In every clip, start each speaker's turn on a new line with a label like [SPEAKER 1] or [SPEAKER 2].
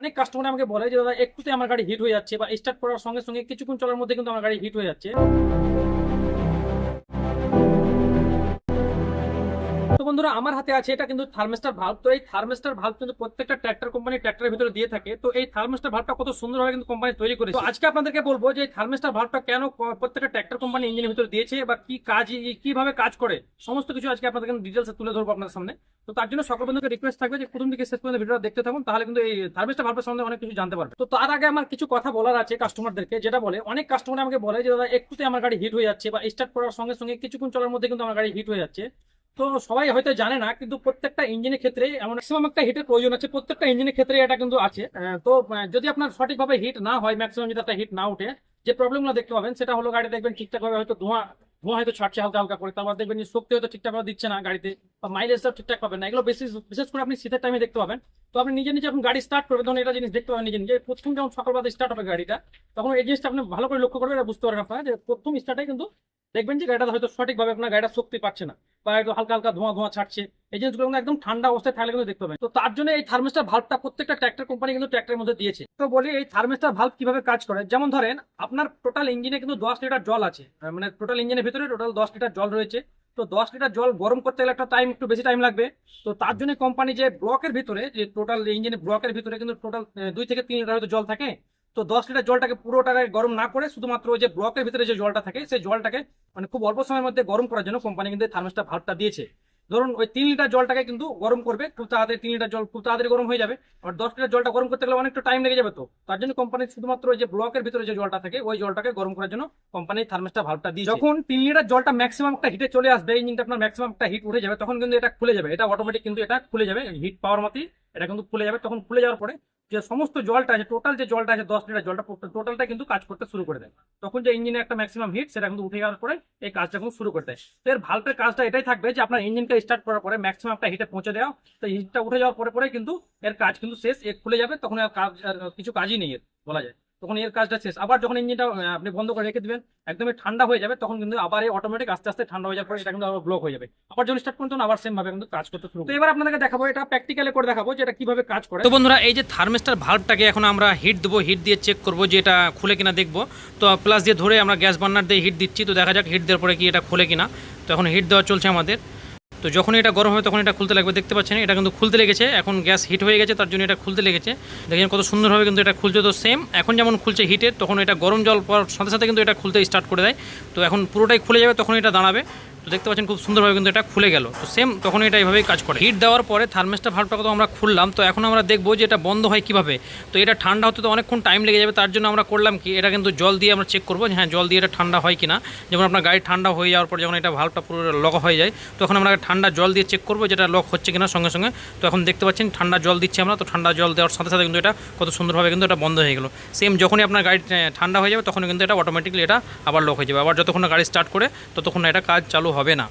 [SPEAKER 1] অনেক কাস্টমার আমাকে বলে যে, দাদা একটুতে আমার গাড়ি হিট হয়ে যাচ্ছে বা স্টার্ট করার সঙ্গে সঙ্গে কিছুক্ষণ চলার মধ্যে কিন্তু আমার গাড়ি হিট হয়ে যাচ্ছে। বন্ধুরা, আমার হাতে আছে, এটা কিন্তু থার্মেস্টার ভাল্ব তো এই থার্মেস্টার ভাল্ব কিন্তু প্রত্যেকটা ট্র্যাক্টর কোম্পানি ট্র্যাক্টরের ভিতরে দিয়ে থাকে। তো এই থার্মেস্টার ভাল্বটা কত সুন্দরভাবে কিন্তু কোম্পানি তৈরি করেছে। তো আজকে আপনাদেরকে বলব যে থার্মেস্টার ভাল্বটা কেন প্রত্যেকটা ট্র্যাক্টর কোম্পানি ইঞ্জিনের ভিতরে দিয়েছে বা কি কাজ, কীভাবে কাজ করে, সমস্ত কিছু আজকে আপনাদের ডিটেলস তুলে ধরবো আপনাদের সামনে। তো তার জন্য সকল বন্ধুকে রিকোয়েস্ট থাকবে যে প্রথম থেকে শেষ পর্যন্ত ভিডিওটা দেখতে থাকুন, তাহলে কিন্তু এই থার্মেস্টার ভাল্বের সম্বন্ধে অনেক কিছু জানতে পারবে। তো তার আগে আমার কিছু কথা বলার আছে কাস্টমারদেরকে যেটা বলে, অনেক কাস্টমার আমাকে বলে যে, দাদা একটুতে আমার গাড়ি হিট হয়ে যাচ্ছে বা স্টার্ট করার সঙ্গে সঙ্গে কিছুক্ষণ চলার মধ্যে কিন্তু আমার গাড়ি হিট হয়ে যাচ্ছে। তো সবাই হয়তো জানে না, কিন্তু প্রত্যেকটা ইঞ্জিনের ক্ষেত্রে এমন ম্যাক্সিমাম একটা হিটের প্রয়োজন আছে। প্রত্যেকটা ইঞ্জিনের ক্ষেত্রে এটা কিন্তু আছে। তো যদি আপনার সঠিকভাবে হিট না হয় ম্যাক্সিমাম যদি একটা হিট না উঠে যে প্রবলেমগুলো দেখতে পাবেন, সেটা হলো গাড়ি দেখবেন ঠিকঠাকভাবে হয়তো ধোঁয়া ধোঁয়া হয়তো ছাড়ছে হালকা হালকা করে। তারপর দেখবেন শক্তি হয়তো ঠিকঠাকভাবে দিচ্ছে না গাড়িতে, বা মাইলেজটাও ঠিকঠাক পাবেন না। এগুলো বেশি বিশেষ করে আপনি শীতের টাইমে দেখতে পাবেন। তো আপনি নিজে নিজে যখন গাড়ি স্টার্ট করবেন, তখন এটা জিনিস দেখতে পাবেন নিজে নিজে। প্রথম যখন সকালবেলা স্টার্ট হবে গাড়িটা, তখন এই জিনিসটা আপনি ভালো করে লক্ষ্য করবেন, এটা বুঝতে পারবেন আপনারা যে প্রথম স্টার্টে কিন্তু দেখবেন যে গাড়িটা হয়তো সঠিকভাবে আপনার গাড়িটা শক্তি পাচ্ছে না। বা একটু হালকা হালকা ধোঁয়া ধোঁয়া ছাড়ছে। এই জিনিসগুলো একদম ঠান্ডা অবস্থায় থাকলে কিন্তু দেখতে পাবেন। তো তার জন্য এই থার্মেস্টার ভাল্বটা প্রত্যেকটা ট্র্যাক্টর কোম্পানি কিন্তু ট্র্যাক্টরের মধ্যে দিয়েছে। তো বলি এই থার্মেস্টার ভাল্ব কীভাবে কাজ করে? যেমন ধরেন, আপনার টোটাল ইঞ্জিনে কিন্তু দশ লিটার জল আছে। মানে টোটাল ইঞ্জিনের ভিতরে টোটাল দশ লিটার জল রয়েছে। তো দশ লিটার জল গরম করতে গেলে একটা টাইম একটু বেশি টাইম লাগবে। তো তার জন্য কোম্পানি যে ব্লকের ভিতরে, যে টোটাল ইঞ্জিনের ব্লকের ভিতরে কিন্তু টোটাল দুই থেকে তিন লিটার হয়তো জল থাকে। তো দশ লিটার জলটাকে পুরোটাকে গরম না করে শুধুমাত্র ওই যে ব্লকের ভিতরে যে জলটা থাকে, সেই জলটাকে মানে খুব অল্প সময়ের মধ্যে গরম করার জন্য কোম্পানি কিন্তু থার্মোস্টার ভাল্বটা দিয়েছে। ধরুন ওই তিন লিটার জলটাকে কিন্তু গরম করবে, খুব তাড়াতাড়ি তিন লিটার জল খুব তাড়াতাড়ি গরম হয়ে যাবে। আর দশ লিটার জলটা গরম করতে গেলে অনেকটা টাইম লেগে যাবে তো। তার জন্য কোম্পানি শুধুমাত্র ওই যে ব্লকের ভিতরে যে জলটা থাকে, ওই জলটাকে গরম করার জন্য কোম্পানি থার্মোস্টার ভাল্বটা দিয়ে যখন তিন লিটার জলটা ম্যাক্সিমাম একটা হিটে চলে আসবে ইঞ্জিনটা আপনার ম্যাক্সিমাম একটা হিট উঠে যাবে, তখন কিন্তু এটা খুলে যাবে। এটা অটোমেটিক কিন্তু এটা খুলে যাবে হিট পাওয়ার মতোই এটা কিন্তু খুলে যাবে। তখন খুলে যাওয়ার পরে যে সমস্ত জলটা আছে টোটাল যে জলটা আছে, দশ লিটার জলটা টোটালটা কিন্তু কাজ করতে শুরু করে দেয়। তখন যে ইঞ্জিনের একটা ম্যাক্সিমাম হিট সেটা কিন্তু উঠে যাওয়ার পরে এই কাজটা কিন্তু শুরু করে দেয়। তো এর ভাল্বের কাজটা এটাই থাকবে যে আপনার ইঞ্জিনটা স্টার্ট করার পরে ম্যাক্সিমাম একটা হিটে পৌঁছে দেওয়া। তো হিটটা উঠে যাওয়ার পরে পরে কিন্তু এর কাজ কিন্তু শেষ এক খুলে যাবে, তখন আর কাজ কিছু কাজই নেই বলা যায়। তখন এর কাজটা শেষ। আবার যখন ইঞ্জিনটা আপনি বন্ধ করে রেখে দেবেন, একদমই ঠান্ডা হয়ে যাবে, তখন কিন্তু আবার এই অটোমেটিক আস্তে আস্তে ঠান্ডা হয়ে যাওয়ার এটা কিন্তু আবার ব্লক হয়ে যাবে। আবার যখন স্টার্ট করুন আবার সেম ভাবে কিন্তু কাজ করতে শুরু। তো এবার আপনাদেরকে দেখাবো, এটা প্র্যাকটিক্যালি করে দেখাবো যে এটা কীভাবে কাজ করে।
[SPEAKER 2] তো বন্ধুরা, এই যে থার্মিস্টার ভাল্বটাকে এখন আমরা হিট দেবো হিট দিয়ে চেক করব যে এটা খুলে কিনা দেখব। তো প্লাস দিয়ে ধরে আমরা গ্যাস বার্নার দিয়ে হিট দিচ্ছি, তো দেখা যাক হিট দেওয়ার পরে কি এটা খুলে কিনা। তো এখন হিট দেওয়া চলছে আমাদের। তো যখন এটা গরম হবে তখন এটা খুলতে লাগবে, দেখতে পাচ্ছেন? এটা কিন্তু খুলতে লেগেছে, এখন গ্যাস হিট হয়ে গেছে, তার জন্য এটা খুলতে লেগেছে। দেখেন কত সুন্দরভাবে কিন্তু এটা খুলছে, তো সেম এখন যেমন খুলছে হিটে তখন এটা গরম জল পড়ার সাথে সাথে কিন্তু এটা খুলতে স্টার্ট করে দেয়। তো এখন পুরোটাই খুলে যাবে তখন এটা দাঁড়াবে। তো দেখতে পাচ্ছেন খুব সুন্দরভাবে কিন্তু এটা খুলে গেল। তো সেম তখন এটা এইভাবেই কাজ করে। হিট দেওয়ার পরে থার্মেস্টার ভাল্বটাকে তো আমরা খুললাম, তো এখন আমরা দেখব যে এটা বন্ধ হয় কীভাবে। তো এটা ঠান্ডা হতে তো অনেকক্ষণ টাইম লেগে যাবে, তার জন্য আমরা করলাম কি, এটা কিন্তু জল দিয়ে আমরা চেক করব হ্যাঁ জল দিয়ে এটা ঠান্ডা হয় কি না যেমন আপনার গাড়ি ঠান্ডা হয়ে যাওয়ার পর যখন এটা ভাল্বটা পুরো লক হয়ে যায়, তখন আমরা ঠান্ডা জল দিয়ে চেক করব যেটা লক হচ্ছে কিনা সঙ্গে সঙ্গে। তো এখন দেখতে পাচ্ছেন ঠান্ডা জল দিচ্ছি আমরা, তো ঠান্ডা জল দেওয়ার সাথে সাথে কিন্তু এটা কত সুন্দরভাবে কিন্তু এটা বন্ধ হয়ে গেলো। সেম যখনই আপনার গাড়ি ঠান্ডা হয়ে যাবে তখন কিন্তু এটা অটোমেটিকলি এটা আবার লক হয়ে যাবে। আবার যতক্ষণ গাড়ি স্টার্ট করে, ততক্ষণ এটা কাজ চালু হবে না।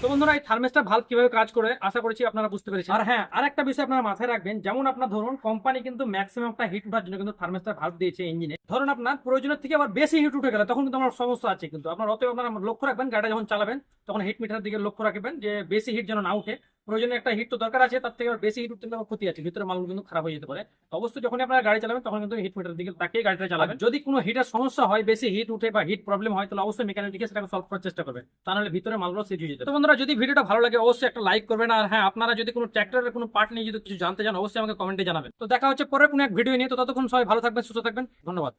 [SPEAKER 1] তো বন্ধুরা, এই থার্মেস্টার ভাল্ব কীভাবে কাজ করে? আশা করছি আপনারা বুঝতে পেরেছেন। আর হ্যাঁ আর একটা বিষয় আপনারা মাথায় রাখবেন, যেমন আপনার ধরুন কোম্পানি কিন্তু ম্যাক্সিমাম একটা হিট উঠার জন্য কিন্তু থার্মেস্টার ভাল্ব দিয়েছে ইঞ্জিনে ধরুন আপনার প্রয়োজনের থেকে আবার বেশি হিট উঠে গেলে, তখন কিন্তু আমার সমস্যা আছে কিন্তু। আপনার অতএব আপনারা লক্ষ্য রাখবেন, গাড়িটা যখন চালাবেন, তখন হিট মিটারের দিকে লক্ষ্য রাখবেন, যে বেশি হিট যেন না উঠে। প্রয়োজনে একটা হিট তো দরকার আছে তার থেকে বেশি হিট উঠতে ক্ষতি আছে ভিতরে মালগুলো কিন্তু খারাপ হয়ে যেতে পারে। অবশ্যই যখন আপনারা গাড়ি চালাবেন তখন কিন্তু হিট মিটারের দিকে তাকিয়ে গাড়িটা চালাবেন। যদি কোনো হিটের সমস্যা হয় বেশি হিট উঠে বা হিট প্রবলেম হয় তাহলে অবশ্যই মেকানিক দিকে সেটাকে সলভ করার চেষ্টা করবে তা নাহলে ভিতরে মালগুলো সেজ হয়ে যেতে। তো বন্ধুরা যদি ভিডিওটা ভালো লাগে অবশ্যই একটা লাইক করবেন। আর হ্যাঁ আপনারা যদি কোনো ট্র্যাক্টরের কোনো পার্ট নিয়ে যদি কিছু জানতে চান অবশ্যই আমাকে কমেন্টে জানাবেন। তো দেখা হচ্ছে পরে কোনো এক ভিডিও নিয়ে। তো ততক্ষণ সবাই ভালো থাকবেন সুস্থ থাকবেন। ধন্যবাদ।